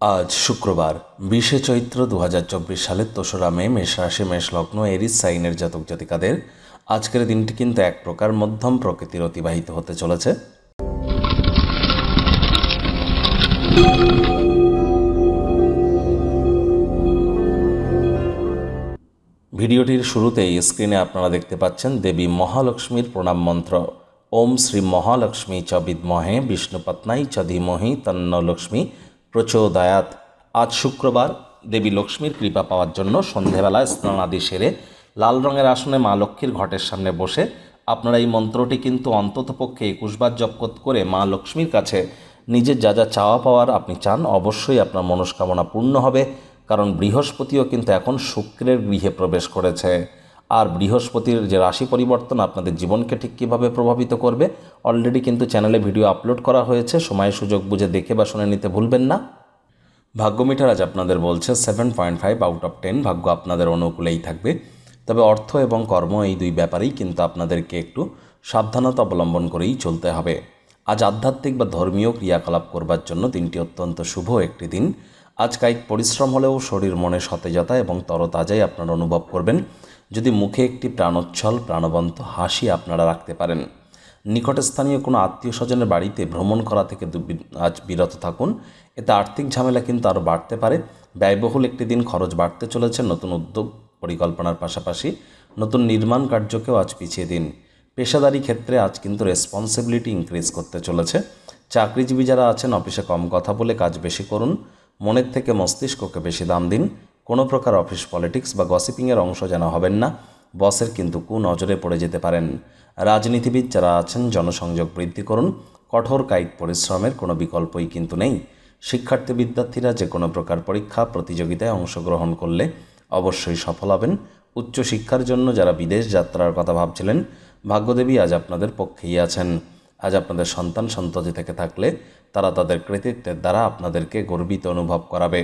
আজ শুক্রবার, বিশে চৈত্র দু হাজার চব্বিশ সালের দোসরা মে, মেষ রাশি, মেষ লগ্ন, এরিস সাইনের জাতক জাতিকাদের আজকের দিনটি কিন্তু এক প্রকার মধ্যম প্রকৃতির অতিবাহিত হতে চলেছে। ভিডিওটির শুরুতেই স্ক্রিনে আপনারা দেখতে পাচ্ছেন দেবী মহালক্ষ্মীর প্রণাম মন্ত্র। ওম শ্রী মহালক্ষ্মী চ বিদ্মহে বিষ্ণুপত্নাই চ ধীমহি, তন্ন লক্ষ্মী। প্রচোদয়াত। আজ শুক্রবার দেবী লক্ষ্মীর কৃপা পাওয়ার জন্য সন্ধেবেলা স্নানাদি সেরে লাল রঙের আসনে মা লক্ষ্মীর ঘটের সামনে বসে আপনারা এই মন্ত্রটি কিন্তু অন্ততপক্ষে একুশবার জপ করে মা লক্ষ্মীর কাছে নিজের যা যা চাওয়া পাওয়ার আপনি চান অবশ্যই আপনার মনস্কামনা পূর্ণ হবে, কারণ বৃহস্পতিও কিন্তু এখন শুক্রের গৃহে প্রবেশ করেছে। আর বৃহস্পতির যে রাশি পরিবর্তন আপনাদের জীবনকে ঠিক কীভাবে প্রভাবিত করবে অলরেডি কিন্তু চ্যানেলে ভিডিও আপলোড করা হয়েছে, সময় সুযোগ বুঝে দেখে বা শুনে নিতে ভুলবেন না। ভাগ্য মিটার আজ আপনাদের বলছে seven point five out of ten ভাগ্য আপনাদের অনুকূলেই থাকবে। তবে অর্থ এবং কর্ম এই দুই ব্যাপারেই কিন্তু আপনাদেরকে একটু সাবধানতা অবলম্বন করেই চলতে হবে। আজ আধ্যাত্মিক বা ধর্মীয় ক্রিয়াকলাপ করবার জন্য দিনটি অত্যন্ত শুভ একটি দিন। আজ কায়িক পরিশ্রম হলেও শরীর মনে সতেজতা এবং তরতাজাই আপনারা অনুভব করবেন। যদি মুখে একটি প্রাণোচ্ছল, প্রাণবন্ত হাসি আপনারা রাখতে পারেন। নিকটে স্থানীয় কোনো আত্মীয় স্বজনের বাড়িতে ভ্রমণ করা থেকে আজ বিরত থাকুন। এতে আর্থিক ঝামেলা কিন্তু আরও বাড়তে পারে। ব্যয়বহুল একটি দিন খরচ বাড়তে চলেছে। নতুন উদ্যোগ পরিকল্পনার পাশাপাশি নতুন নির্মাণ কার্যকেও আজ পিছিয়ে দিন। পেশাদারি ক্ষেত্রে আজ কিন্তু রেসপন্সিবিলিটি ইনক্রিজ করতে চলেছে। চাকরিজীবী যারা আছেন, অফিসে কম কথা বলে কাজ বেশি করুন। মনের থেকে মস্তিষ্ককে বেশি দাম দিন। কোনো প্রকার অফিস পলিটিক্স বা গসিপিংয়ের অংশ যেন হবেন না। বসের কিন্তু কু নজরে পড়ে যেতে পারেন। রাজনীতিবিদ যারা আছেন, জনসংযোগ বৃদ্ধি করুন। কঠোর কায়িক পরিশ্রমের কোনো বিকল্পই কিন্তু নেই। শিক্ষার্থী বিদ্যার্থীরা যে কোনো প্রকার পরীক্ষা, প্রতিযোগিতায় অংশগ্রহণ করলে অবশ্যই সফল হবেন। উচ্চশিক্ষার জন্য যারা বিদেশ যাত্রার কথা ভাবছিলেন, ভাগ্যদেবী আজ আপনাদের পক্ষেই আছেন। আজ আপনাদের সন্তান সন্ততি থেকে থাকলে তারা তাদের কৃতিত্বের দ্বারা আপনাদেরকে গর্বিত অনুভব করাবে।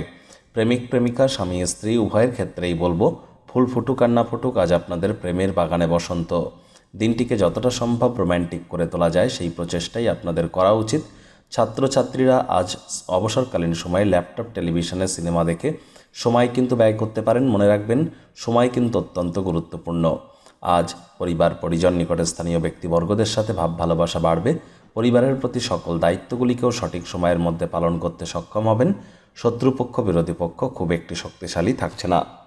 প্রেমিক, প্রেমিকা, স্বামী, স্ত্রী, উভয়ের ক্ষেত্রেই বলব, ফুল ফুটুক আর না ফুটুক আজ আপনাদের প্রেমের বাগানে বসন্ত। দিনটিকে যতটা সম্ভব রোম্যান্টিক করে তোলা যায়, সেই প্রচেষ্টাই আপনাদের করা উচিত। ছাত্রছাত্রীরা আজ অবসরকালীন সময়ে ল্যাপটপ, টেলিভিশনে, সিনেমা দেখে সময় কিন্তু ব্যয় করতে পারেন। মনে রাখবেন, সময় কিন্তু অত্যন্ত গুরুত্বপূর্ণ। আজ পরিবার, পরিজন, নিকটে স্থানীয় ব্যক্তিবর্গদের সাথে ভাব ভালোবাসা বাড়বে। পরিবারের প্রতি সকল দায়িত্বগুলিকেও সঠিক সময়ের মধ্যে পালন করতে সক্ষম হবেন। শত্রুপক্ষ, বিরোধী পক্ষ খুব একটি শক্তিশালী থাকছে না।